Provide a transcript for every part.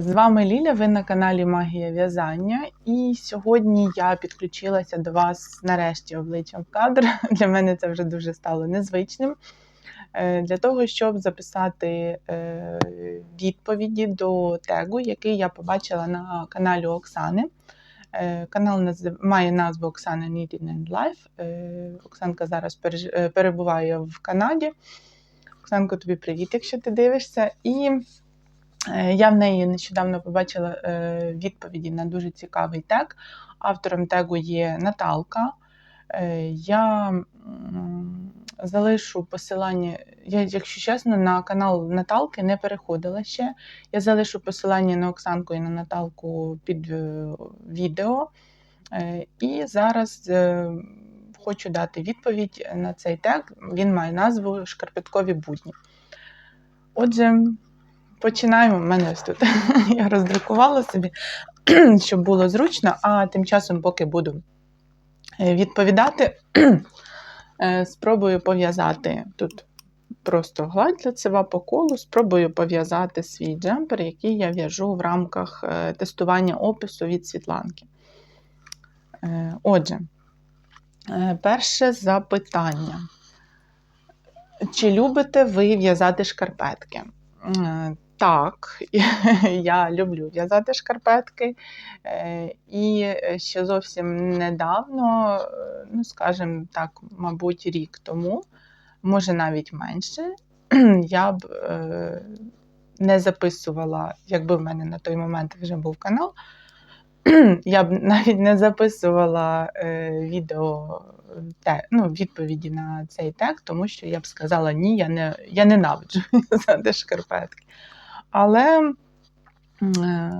З вами Ліля, ви на каналі Магія В'язання. І сьогодні я підключилася до вас нарешті обличчям в кадр. Для мене це вже дуже стало незвичним. Е, Для того, щоб записати е, відповіді до тегу, який я побачила на каналі Оксани. Е, Канал має назву Оксана Knitting and Life. Оксанка зараз перебуває в Канаді. Оксанко, тобі привіт, якщо ти дивишся. І Я в неї нещодавно побачила е, відповіді на дуже цікавий тег. Автором тегу є Наталка. Е, Я залишу посилання. Я, якщо чесно, на канал Наталки не переходила ще. Я залишу посилання на Оксанку і на Наталку під е, відео. Е, І зараз е, хочу дати відповідь на цей тег. Він має назву Шкарпеткові будні. Отже, Починаємо. У мене ось тут. Я роздрукувала собі, щоб було зручно, а тим часом, поки буду е, відповідати, е, спробую пов'язати тут просто гладь лицева по колу, спробую пов'язати свій джемпер, який я в'яжу в рамках е, тестування опису від Світланки. Отже, перше запитання. Чи любите ви в'язати шкарпетки? Е, Так, я люблю в'язати шкарпетки. Е, І ще зовсім недавно, е, ну, скажімо так, мабуть, рік тому, може навіть менше, я б не записувала, якби в мене на той момент вже був канал, я б навіть не записувала е, відео те, ну, відповіді на цей тег, тому що я б сказала, ні, я не я ненавиджу в'язати шкарпетки. Але е,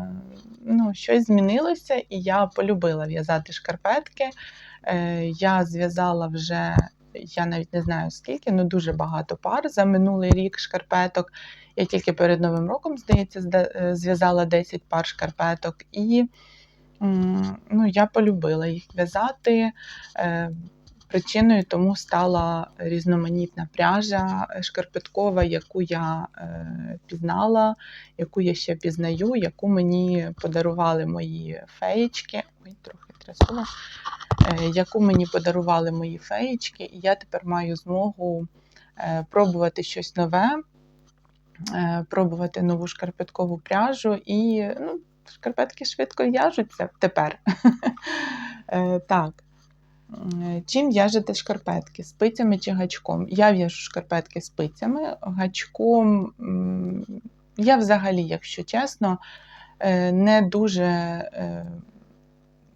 ну, щось змінилося, і я полюбила в'язати шкарпетки. Е, я зв'язала вже, я навіть не знаю скільки, ну дуже багато пар за минулий рік шкарпеток. Я тільки перед Новим роком, здається, зв'язала 10 пар шкарпеток. І ну, я полюбила їх в'язати. Е, Причиною тому стала різноманітна пряжа е, шкарпеткова, яку я е, пізнала, яку я ще пізнаю, яку мені подарували мої феєчки. Ой, трохи трясула. Яку мені подарували мої феєчки, і я тепер маю змогу пробувати щось нове, пробувати нову шкарпеткову пряжу, і ну, шкарпетки швидко в'яжуться тепер. Е, Так. Чим в'яжете шкарпетки? Спицями чи гачком? Я в'яжу шкарпетки спицями, гачком. Я взагалі, якщо чесно, е, не дуже е,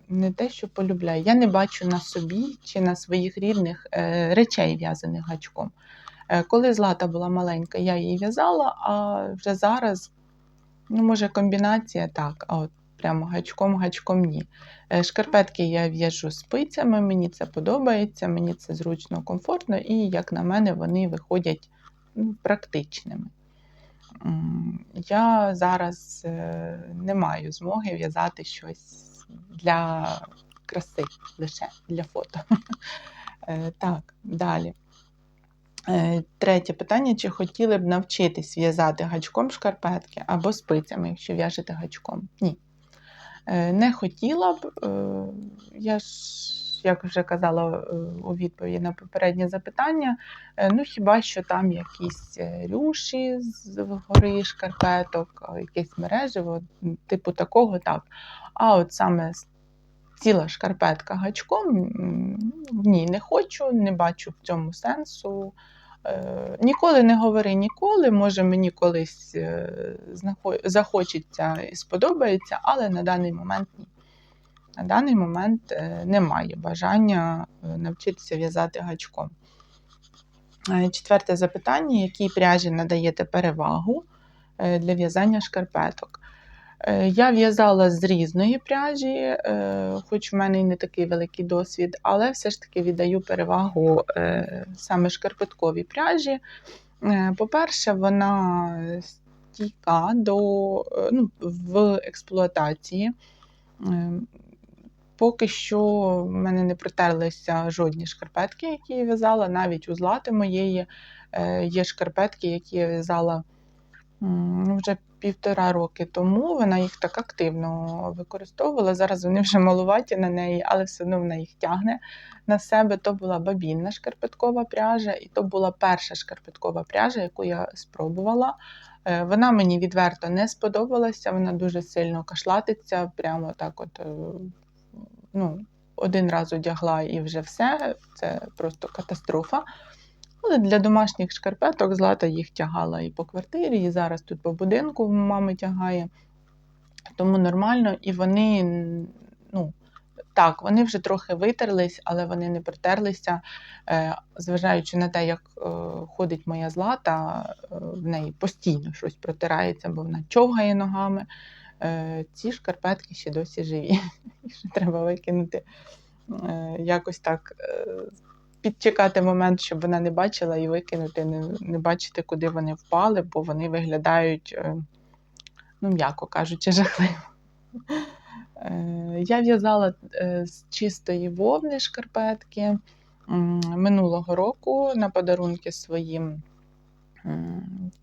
не те, що полюбляю. Я не бачу на собі чи на своїх рідних е, речей в'язаних гачком. Е, Коли злата була маленька, я її в'язала, а вже зараз, ну, може, комбінація так, а от прямо гачком-гачком ні. Е, Шкарпетки я в'яжу спицями, мені це подобається, мені це зручно, комфортно, і, як на мене, вони виходять ну, практичними. Я зараз е, не маю змоги в'язати щось для краси, лише для фото. Е, Так, далі. Е, Третє питання: чи хотіли б навчитись в'язати гачком шкарпетки або спицями, якщо в'яжете гачком? Ні. Е, Не хотіла б. Е, Я ж, як вже казала у відповіді на попереднє запитання, ну хіба що там якісь рюші з гори шкарпеток, якесь мережево, типу такого так. А от саме с- ціла шкарпетка гачком, ні, не хочу, не бачу в цьому сенсу. Е, Ніколи не говори ніколи, може мені колись е, захочеться і сподобається, але на даний момент ні. На даний момент е, немає бажання навчитися в'язати гачком. Четверте запитання: якій пряжі надаєте перевагу для в'язання шкарпеток? Е, Я в'язала з різної пряжі, е, хоч в мене і не такий великий досвід, але все ж таки віддаю перевагу е, саме шкарпетковій пряжі. По-перше, вона стійка до, ну, в експлуатації. Поки що в мене не притерлися жодні шкарпетки, які я в'язала. Навіть у злати моєї є шкарпетки, які я в'язала вже півтора роки тому вона їх так активно використовувала. Зараз вони вже малуваті на неї, але все одно вона їх тягне на себе. То була бабінна шкарпеткова пряжа, і то була перша шкарпеткова пряжа, яку я спробувала. Е, Вона мені відверто не сподобалася, вона дуже сильно кашлатиться, прямо так от. е, Ну, один раз одягла і вже все. Це просто катастрофа. Але для домашніх шкарпеток Злата їх тягала і по квартирі, і зараз тут по будинку мами тягає. Тому нормально, і вони, ну, так, вони вже трохи витерлись, але вони не притерлися. Е, Зважаючи на те, як е, ходить моя злата, е, в неї постійно щось протирається, бо вона човгає ногами. Ці шкарпетки ще досі живі. Їх ще треба викинути. Якось так підчекати момент, щоб вона не бачила і викинути, не, не бачити, куди вони впали, бо вони виглядають, е, ну, м'яко кажучи, жахливо. Е, Я в'язала е, з чистої вовни шкарпетки минулого року на подарунки своїм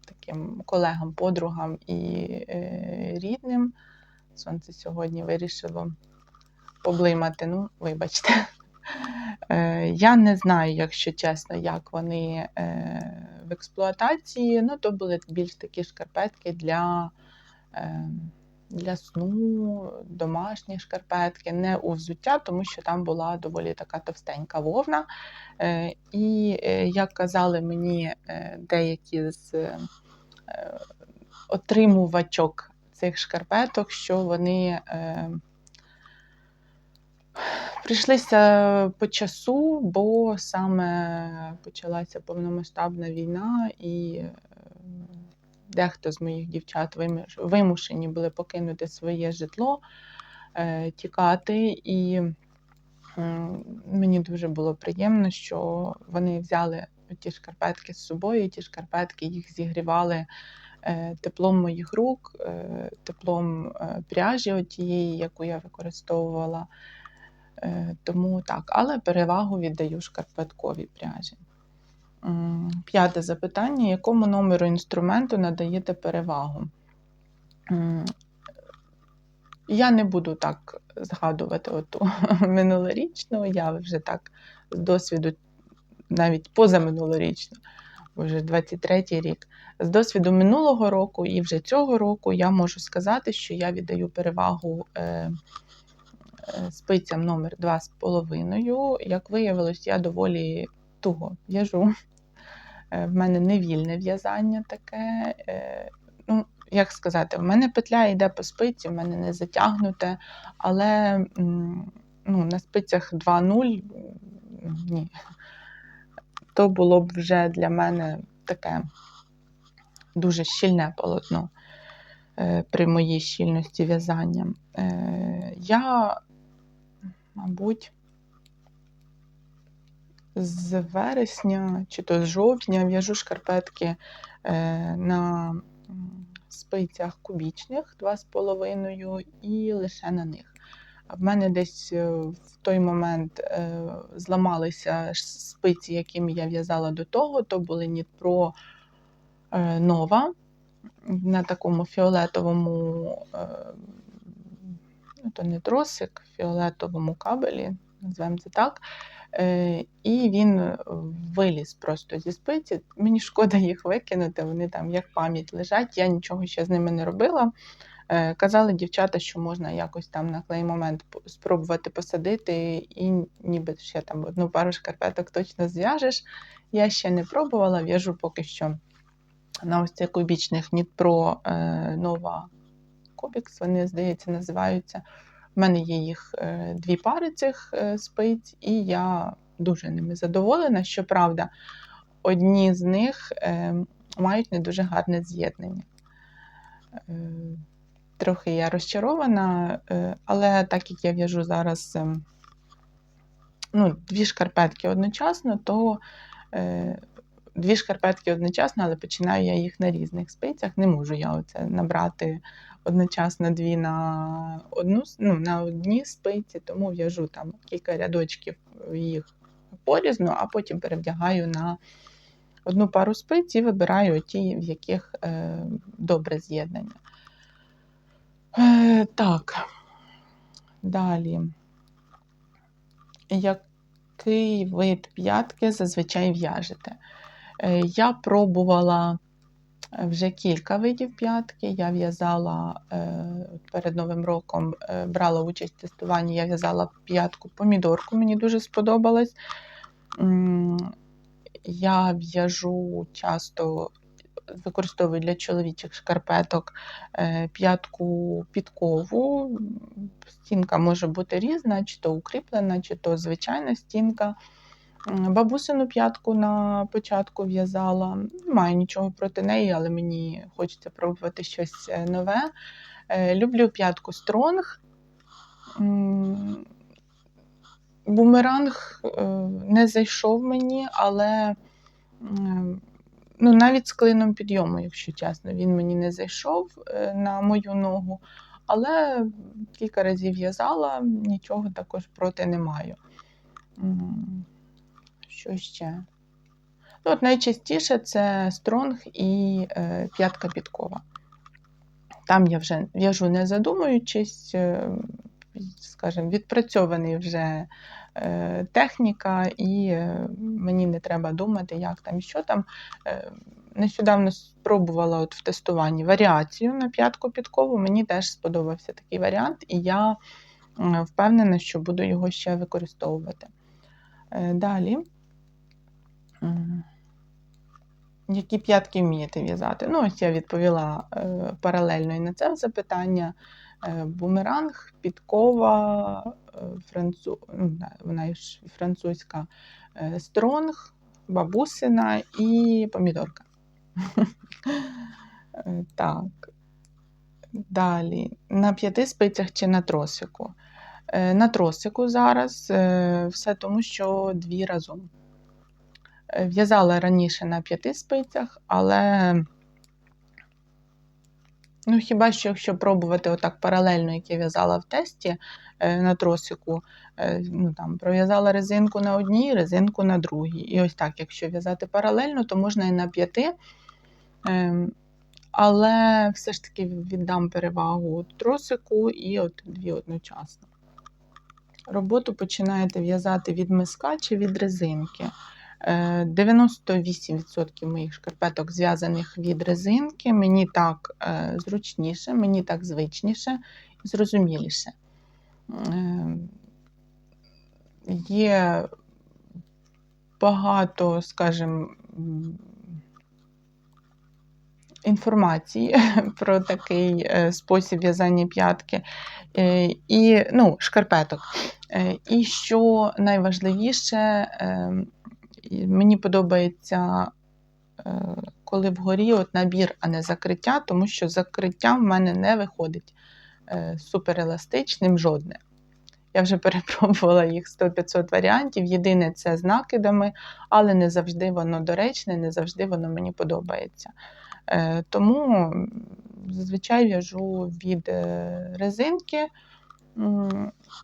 таким колегам, подругам і рідним. Сонце сьогодні вирішило поблимати. Ну, вибачте. Е, Я не знаю, якщо чесно, як вони е, в експлуатації. Ну, то були більш такі шкарпетки для, е, для сну, домашні шкарпетки, не у взуття, тому що там була доволі така товстенька вовна. І як казали мені деякі з отримувачок цих шкарпеток, що вони. Прийшлися по часу, бо саме почалася повномасштабна війна, і е, дехто з моїх дівчат вимушені були покинути своє житло, е, тікати. І мені дуже було приємно, що вони взяли ті шкарпетки з собою. Ті шкарпетки їх зігрівали е, теплом моїх рук, теплом пряжі, отієї, яку я використовувала. Е, Тому так, але перевагу віддаю шкарпетковій пряжі. П'яте запитання: якому номеру інструменту надаєте перевагу? Я не буду так згадувати оту минулорічну, я вже так з досвіду, навіть позаминулорічну, вже 23-й рік. З досвіду минулого року і вже цього року я можу сказати, що я віддаю перевагу. Е, спицям номер 2,5. Як виявилось, я доволі туго в'яжу. Е, В мене невільне в'язання таке. Е, Ну, як сказати, в мене петля йде по спиці, в мене не затягнуте, але ну, на спицях 2,0 м, ні. То було б вже для мене таке дуже щільне полотно е, при моїй щільності в'язання. Я мабуть, з вересня чи то з жовтня в'яжу шкарпетки е, на спицях кубічних 2,5 і лише на них. В мене десь е, в той момент е, зламалися спиці, якими я в'язала до того, то були Нітпро е, Нова на такому фіолетовому, то не тросик, в фіолетовому кабелі, назвемо це так. Е, І він виліз просто зі спиці. Мені шкода їх викинути, вони там як пам'ять лежать. Я нічого ще з ними не робила. Е, Казали дівчата, що можна якось там на клей момент спробувати посадити, і ніби ще там одну пару шкарпеток точно зв'яжеш. Я ще не пробувала, в'яжу поки що на ось цих кубічних Нітпро Нова Кубікс, вони, здається, називаються. У мене є їх е, дві пари цих е, спиць, і я дуже ними задоволена. Щоправда, одні з них е, мають не дуже гарне з'єднання. Трохи я розчарована, але так як я в'яжу зараз ну, дві шкарпетки одночасно, то дві шкарпетки одночасно, але починаю я їх на різних спицях. Не можу я оце набрати одночасно дві на одну ну, на одній спиці, тому в'яжу там кілька рядочків їх порізно, а потім перевдягаю на одну пару спиць і вибираю ті, в яких е, добре з'єднання. Е, так, далі. Який вид п'ятки зазвичай в'яжете? Е, я пробувала вже кілька видів п'ятки. Я в'язала е, перед Новим роком, е, брала участь в тестуванні, я в'язала п'ятку помідорку, мені дуже сподобалось. Я в'яжу часто, використовую для чоловічих шкарпеток е, п'ятку підкову. Стінка може бути різна, чи то укріплена, чи то звичайна стінка. Бабусину п'ятку на початку в'язала. Немає нічого проти неї, але мені хочеться пробувати щось е, нове. Е, люблю п'ятку стронг. Бумеранг е, не зайшов мені, але ну, навіть з клином підйому, якщо чесно, він мені не зайшов на мою ногу. Але кілька разів в'язала, нічого також проти не маю. Що ще? Ну, от Найчастіше це стронг і е, п'ятка підкова. Там я вже в'яжу не задумуючись, е, скажімо, відпрацьований вже е, техніка, і е, мені не треба думати, як там і що там. Е, Нещодавно спробувала от в тестуванні варіацію на п'ятку підкову. Мені теж сподобався такий варіант, і я впевнена, що буду його ще використовувати. Е, далі. Які п'ятки вмієте в'язати? Ну, ось я відповіла е, паралельно і на це запитання. Е, бумеранг, підкова, е, францу... ну, вона ж французька стронг, бабусина і помідорка. Так. Далі. На п'яти спицях чи на тросику? На тросику зараз все тому, що дві разом. Е, в'язала раніше на п'яти спицях, але ну, хіба що, якщо пробувати отак паралельно, як я в'язала в тесті е, на тросику, е, ну, там, пров'язала резинку на одній, резинку на другій. І ось так, якщо в'язати паралельно, то можна і на п'яти. Ем, але все ж таки віддам перевагу тросику і от дві одночасно. Роботу починаєте в'язати від миска чи від резинки. 98% моїх шкарпеток зв'язаних від резинки. Мені так е, зручніше, мені так звичніше і зрозуміліше. Е, є багато, скажімо, інформації про такий е, спосіб в'язання п'ятки і ну, шкарпеток. І що найважливіше, ем, Мені подобається, е, коли вгорі от набір, а не закриття, тому що закриття в мене не виходить е, супереластичним жодне. Я вже перепробувала їх 100-500 варіантів. Єдине це з накидами, але не завжди воно доречне, не завжди воно мені подобається. Е, тому зазвичай в'яжу від резинки.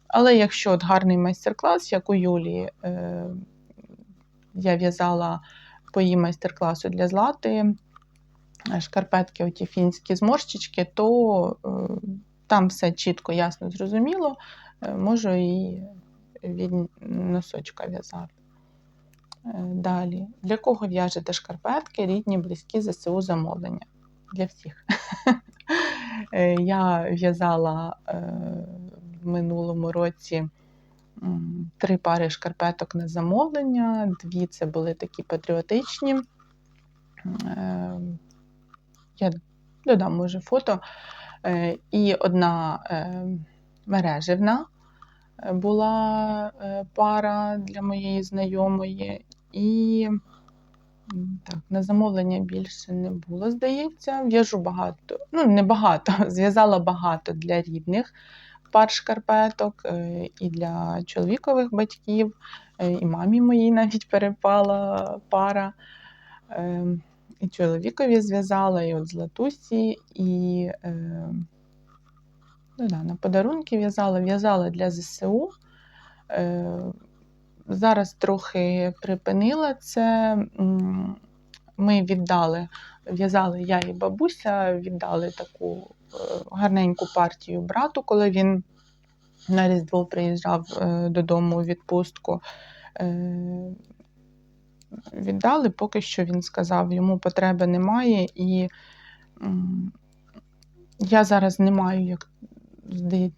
Але якщо от гарний майстер-клас, як у Юлії, я в'язала по її майстер-класу для злати е, шкарпетки, оті фінські зморщички, то е, там все чітко, ясно, зрозуміло, е, можу і від носочка в'язати. Далі, для кого в'яжете шкарпетки, рідні, близькі ЗСУ замовлення? Для всіх. Я в'язала в минулому році три пари шкарпеток на замовлення, дві це були такі патріотичні. Е, я додам, може, фото. Е, і одна е, мереживна була пара для моєї знайомої. І так, на замовлення більше не було, здається. В'яжу багато, ну, не багато, зв'язала багато для рідних пар шкарпеток, е, і для чоловікових батьків, е, і мамі моїй навіть перепала пара. Е, і чоловікові зв'язала, і от з латусі, і ну, да, на подарунки в'язала, в'язала для ЗСУ. Зараз трохи припинила це. ми віддали, в'язали я і бабуся, віддали таку гарненьку партію брату, коли він на Різдво приїжджав е, додому у відпустку. Е, Віддали, поки що він сказав, йому потреби немає, і я зараз не маю, як,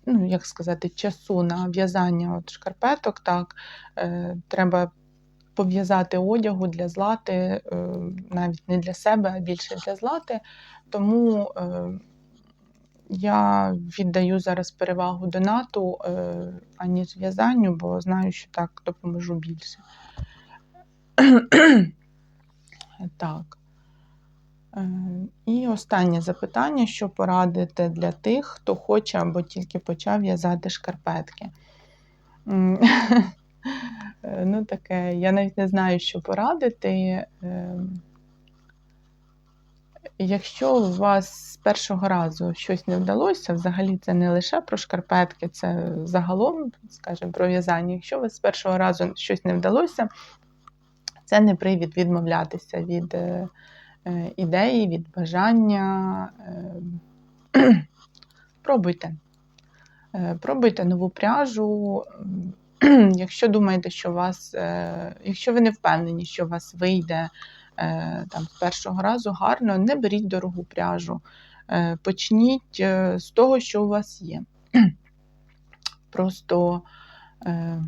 ну, як сказати, часу на в'язання от шкарпеток. Так, е, треба пов'язати одягу для злати, навіть не для себе, а більше для злати. Тому я віддаю зараз перевагу донату, е, аніж в'язанню, бо знаю, що так допоможу більше. Так. Е, І останнє запитання, що порадити для тих, хто хоче або тільки почав в'язати шкарпетки. Е, Ну, таке, я навіть не знаю, що порадити. Ем, Якщо у вас з першого разу щось не вдалося, взагалі це не лише про шкарпетки, це загалом, скажімо, про в'язання. Якщо у вас з першого разу щось не вдалося, це не привід відмовлятися від е, е, ідеї, від бажання. Е, пробуйте. Пробуйте нову пряжу. Якщо думаєте, що у вас, якщо ви не впевнені, що у вас вийде там, з першого разу гарно, не беріть дорогу пряжу. Е, Почніть е, з того, що у вас є. Просто е,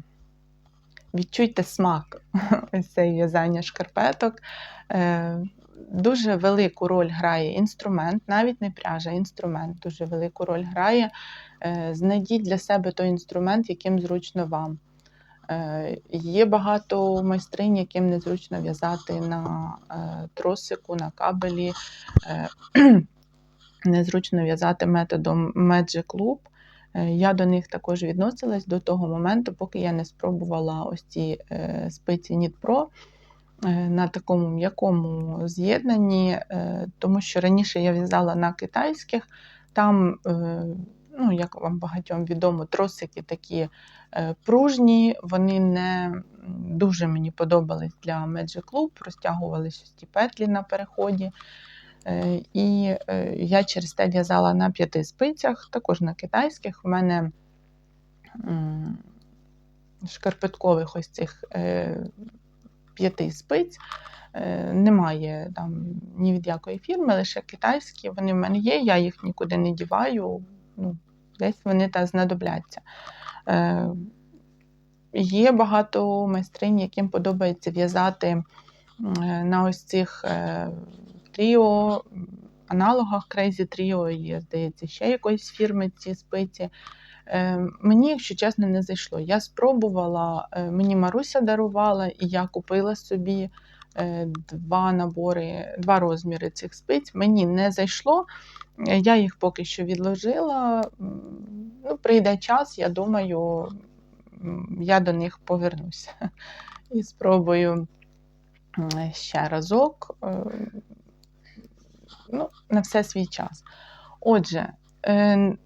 відчуйте смак цей в'язання шкарпеток. Е, Дуже велику роль грає інструмент, навіть не пряжа, інструмент дуже велику роль грає. Е, Знайдіть для себе той інструмент, яким зручно вам. Е, Є багато майстринь, яким незручно в'язати на е, тросику, на кабелі. Е, Незручно в'язати методом Magic Loop. Я до них також відносилась до того моменту, поки я не спробувала ось ці спиці Knit Pro на такому м'якому з'єднанні, тому що раніше я в'язала на китайських, там, ну, як вам багатьом відомо, тросики такі е, пружні, вони не дуже мені подобались для Magic Loop, розтягувалися ті петлі на переході. Е, І е, я через те в'язала на п'яти спицях, також на китайських. У мене шкарпеткових ось цих п'яти спиць. Немає там ні від якої фірми, лише китайські. Вони в мене є, я їх нікуди не діваю. Ну, десь вони та знадобляться. Е, Є багато майстринь, яким подобається в'язати е, на ось цих е, тріо, аналогах Crazy Trio, є, здається, ще якоїсь фірми ці спиці. Мені, якщо чесно, не зайшло. Я спробувала, мені Маруся дарувала, і я купила собі два набори, два розміри цих спиць. Мені не зайшло. Е, Я їх поки що відложила. Ну, прийде час, я думаю, я до них повернуся і спробую ще разок. Е, Ну, на все свій час. Отже, е,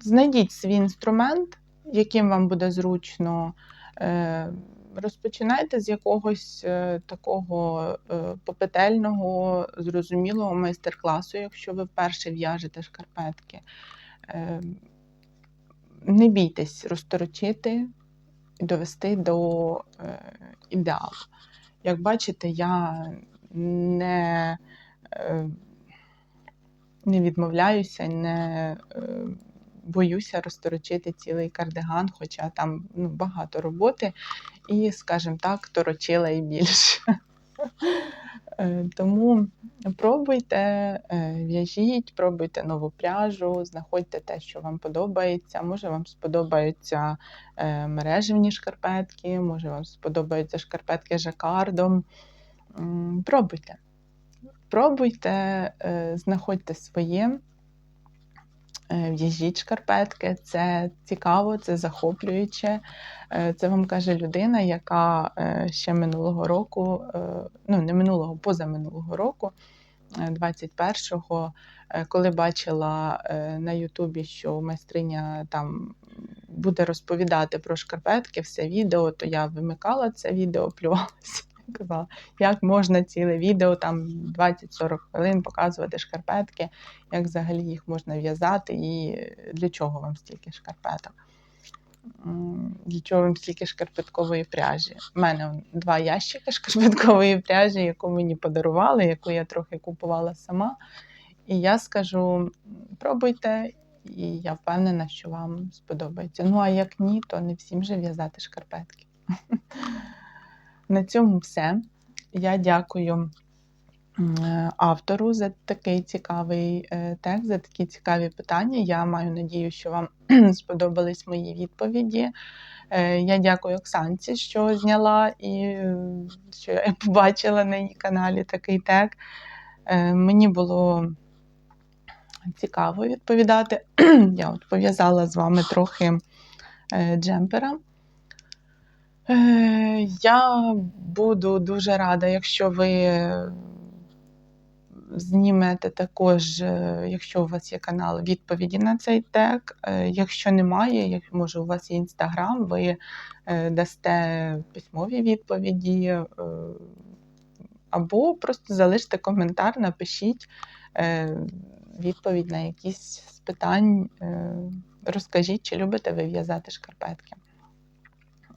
знайдіть свій інструмент, яким вам буде зручно. Розпочинайте з якогось е, такого е, попетельного, зрозумілого майстер-класу, якщо ви вперше в'яжете шкарпетки. Е, Не бійтесь розторочити і довести до ідеалу. Як бачите, я не, не відмовляюся, не боюся розторочити цілий кардиган, хоча там ну, багато роботи, і, скажімо так, торочила і більше. Е, Тому пробуйте, е, в'яжіть, пробуйте нову пряжу, знаходьте те, що вам подобається. Може, вам сподобаються е, мережевні шкарпетки, може, вам сподобаються шкарпетки жакардом. Пробуйте. Пробуйте, знаходьте своє. Е, В'яжіть шкарпетки, це цікаво, це захоплююче. Е, Це вам каже людина, яка е, ще минулого року, е, ну не минулого, позаминулого року, е, 21-го, е, коли бачила е, на Ютубі, що майстриня там буде розповідати про шкарпетки, все відео, то я вимикала це відео, плювалася казала, як можна ціле відео, там 20-40 хвилин показувати шкарпетки, як взагалі їх можна в'язати і для чого вам стільки шкарпеток. Для чого вам стільки шкарпеткової пряжі? У мене два ящики шкарпеткової пряжі, яку мені подарували, яку я трохи купувала сама. І я скажу: пробуйте, і я впевнена, що вам сподобається. Ну, а як ні, то не всім же в'язати шкарпетки. На цьому все. Я дякую е, автору за такий цікавий е, текст, за такі цікаві питання. Я маю надію, що вам сподобались мої відповіді. Е, Я дякую Оксанці, що зняла і що я побачила на її каналі такий. Е, Мені було цікаво відповідати. Я от пов'язала з вами трохи джемпера. Е, Я буду дуже рада, якщо ви знімете також, е, якщо у вас є канал, відповіді на цей тег. Е, Якщо немає, може у вас є інстаграм, ви дасте письмові відповіді, або просто залиште коментар, напишіть відповідь на якісь з питань. Розкажіть, чи любите ви в'язати шкарпетки.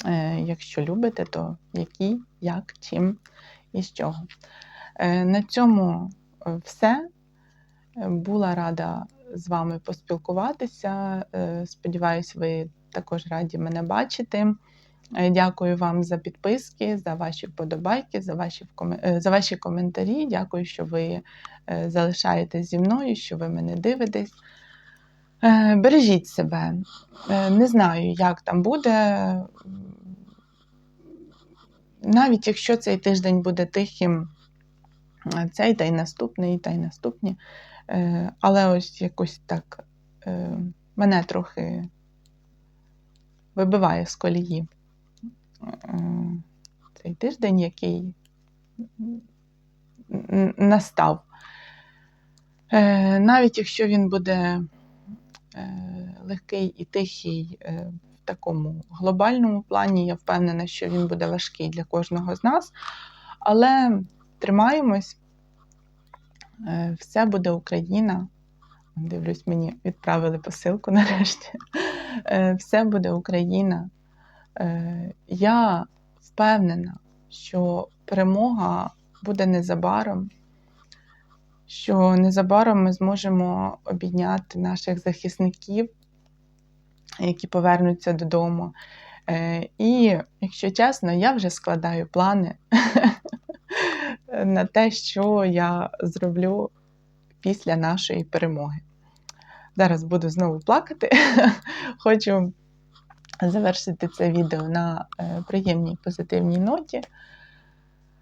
Е, Якщо любите, то які, як, чим і з чого. Е, На цьому е, все. Була рада з вами поспілкуватися. Сподіваюсь, ви також раді мене бачити. Дякую вам за підписки, за ваші вподобайки, за ваші, за ваші коментарі. Дякую, що ви залишаєтесь зі мною, що ви мене дивитесь. Е, Бережіть себе. Е, Не знаю, як там буде. Навіть якщо цей тиждень буде тихим, цей та й наступний, та й наступні. Е, Але ось якось так мене трохи вибиває з колії цей тиждень, який настав. Навіть якщо він буде легкий і тихий е, в такому глобальному плані, я впевнена, що він буде важкий для кожного з нас. Але тримаємось, Е, все буде Україна. Дивлюсь, мені відправили посилку нарешті. Е, Все буде Україна. Е, Я впевнена, що перемога буде незабаром, що незабаром ми зможемо обійняти наших захисників, які повернуться додому. Е, І, якщо чесно, я вже складаю плани на те, що я зроблю після нашої перемоги. Зараз буду знову плакати. Хочу завершити це відео на е, приємній позитивній ноті.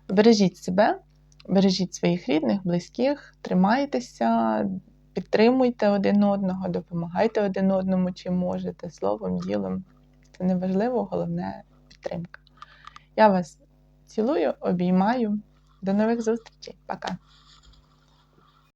Бережіть себе, бережіть своїх рідних, близьких, тримайтеся, підтримуйте один одного, допомагайте один одному, чим можете, словом, ділом. Це не важливо, головне підтримка. Я вас цілую, обіймаю. До нових зустрічей. Пока.